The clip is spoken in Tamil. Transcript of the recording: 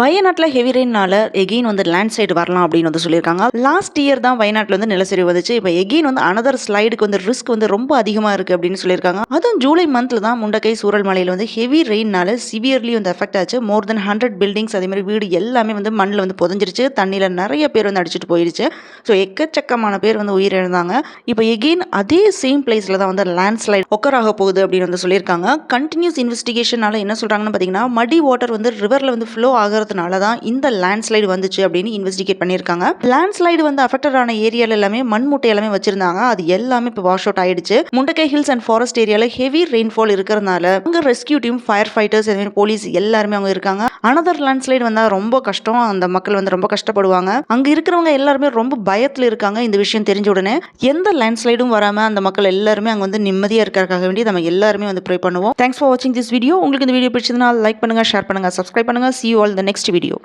வயநாட்டில் ஹெவி ரெயின்னால எகெயின் வந்து லேண்ட் சைடு வரலாம் அப்படின்னு வந்து சொல்லியிருக்காங்க. லாஸ்ட் இயர் தான் வயநாட்டில் வந்து நிலச்சரிவு வந்துச்சு. இப்போ எகெயின் வந்து அனதர் ஸ்லைடுக்கு வந்து ரிஸ்க் வந்து ரொம்ப அதிகமாக இருக்குது அப்படின்னு சொல்லியிருக்காங்க. அதுவும் ஜூலை மந்த்தில் தான் முண்டக்கை சூரல் மலையில் வந்து ஹெவி ரெயின்னால சிவியர்லி வந்து எஃபெக்ட் ஆச்சு. மோர் தென் ஹண்ட்ரட் பில்டிங்ஸ் அதே மாதிரி வீடு எல்லாமே வந்து மண்ணில் வந்து புதஞ்சிருச்சு. தண்ணியில் நிறைய பேர் வந்து அடிச்சுட்டு போயிடுச்சு ஸோ எக்கச்சக்கமான பேர் வந்து உயிரிழந்தாங்க. இப்போ எகெயின் அதே சேம் பிளேஸில் தான் வந்து லேண்ட் ஸ்லைட் ஒக்கராக போகுது அப்படின்னு வந்து சொல்லியிருக்காங்க. கண்டினியூஸ் இன்வெஸ்டிகேஷனால என்ன சொல்கிறாங்கன்னு பார்த்தீங்கன்னா மடி வாட்டர் வந்து ரிவரில் வந்து ஃப்ளோ ஆகிறதுனால தான் இந்த லேண்ட்ஸ்லைடு வந்துச்சு அப்படின்னு இன்வெஸ்டிகேட் பண்ணியிருக்காங்க. லேண்ட்ஸ்லைடு வந்து அஃபெக்டட் ஆன ஏரியாவில் எல்லாமே மண் மூட்டை எல்லாமே வச்சிருந்தாங்க. அது எல்லாமே இப்போ வாஷ் அவுட் ஆயிடுச்சு. முண்டக்கை ஹில்ஸ் அண்ட் ஃபாரஸ்ட் ஏரியால ஹெவி ரெயின்ஃபால் இருக்கிறதுனால அங்கே rescue team fire fighters police எல்லாருமே அவங்க இருக்காங்க. அனதர் லேண்ட்ஸ்லைடு வந்தால் ரொம்ப கஷ்டம். அந்த மக்கள் வந்து ரொம்ப கஷ்டப்படுவாங்க. அங்க இருக்கிறவங்க எல்லாருமே ரொம்ப பயத்துல இருக்காங்க. இந்த விஷயம் தெரிஞ்ச உடனே எந்த லேண்ட்ஸ்லைடும் வராம அந்த மக்கள் எல்லாருமே அங்கே வந்து நிம்மதியாக இருக்கிறதுக்காக வேண்டி நம்ம எல்லாருமே வந்து ப்ரே பண்ணுவோம். தேங்க்ஸ் ஃபார் வாட்சிங் திஸ் வீடியோ உங்களுக்கு இந்த வீடியோ பிடிச்சதுனால் லைக் பண்ணுங்க ஷேர் பண்ணுங்க சப்ஸ்கிரைப் பண்ணுங்க. See all the next video